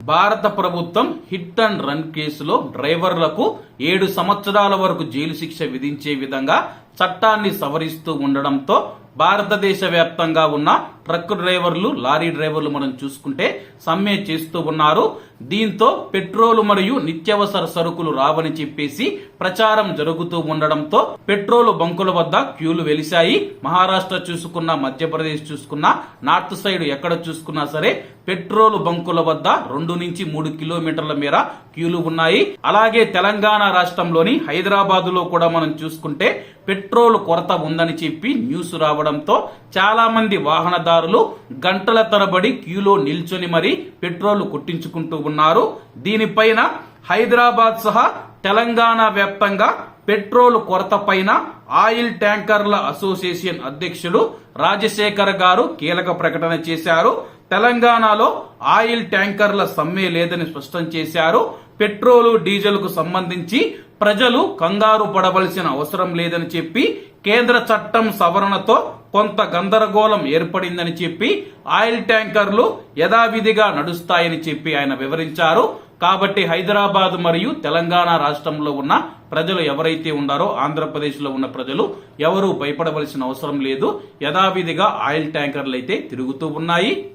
భారత ప్రభుత్వం hit and run కేసులో డ్రైవర్లకు ఏడు సంవత్సరాల వరకు జైలు శిక్ష విధించే విధంగా చట్టాన్ని సవరిస్తూ ఉండడంతో భారతదేశ వ్యాప్తంగా ఉన్న ట్రక్ డ్రైవర్లు లారీ డ్రైవర్లు మనం చూసుకుంటే సమ్మె చేస్తూ ఉన్నారు. దీంతో పెట్రోల్ మరియు నిత్యావసర సరుకులు రావని చెప్పేసి ప్రచారం జరుగుతూ ఉండడంతో పెట్రోల్ బంకుల వద్ద క్యూలు వెలిశాయి. మహారాష్ట్ర చూసుకున్నా మధ్యప్రదేశ్ చూసుకున్నా నార్త్ సైడ్ ఎక్కడ చూసుకున్నా సరే పెట్రోల్ బంకుల వద్ద రెండు నుంచి మూడు కిలోమీటర్ల మేర క్యూలు ఉన్నాయి. అలాగే తెలంగాణ రాష్ట్రంలోని హైదరాబాద్లో కూడా మనం చూసుకుంటే పెట్రోల్ కొరత ఉందని చెప్పి న్యూస్ రావడంతో చాలా మంది వాహనదారులు గంటల తరబడి క్యూలో నిల్చొని మరి పెట్రోల్ కొట్టించుకుంటూ ఉన్నారు. దీనిపైన హైదరాబాద్ సహా తెలంగాణ వ్యాప్తంగా పెట్రోల్ కొరత పైన ఆయిల్ ట్యాంకర్ల అసోసియేషన్ అధ్యక్షుడు రాజశేఖర్ గారు కీలక ప్రకటన చేశారు. తెలంగాణలో ఆయిల్ ట్యాంకర్ల సమ్మె లేదని స్పష్టం చేశారు. పెట్రోలు డీజిల్కు సంబంధించి ప్రజలు కంగారు పడవలసిన అవసరం లేదని చెప్పి కేంద్ర చట్టం సవరణతో కొంత గందరగోళం ఏర్పడిందని చెప్పి ఆయిల్ ట్యాంకర్లు యథావిధిగా నడుస్తాయని చెప్పి ఆయన వివరించారు. కాబట్టి హైదరాబాద్ మరియు తెలంగాణ రాష్ట్రంలో ఉన్న ప్రజలు ఎవరైతే ఉన్నారో ఆంధ్రప్రదేశ్లో ఉన్న ప్రజలు ఎవరు భయపడవలసిన అవసరం లేదు. యథావిధిగా ఆయిల్ ట్యాంకర్లు అయితే తిరుగుతూ ఉన్నాయి.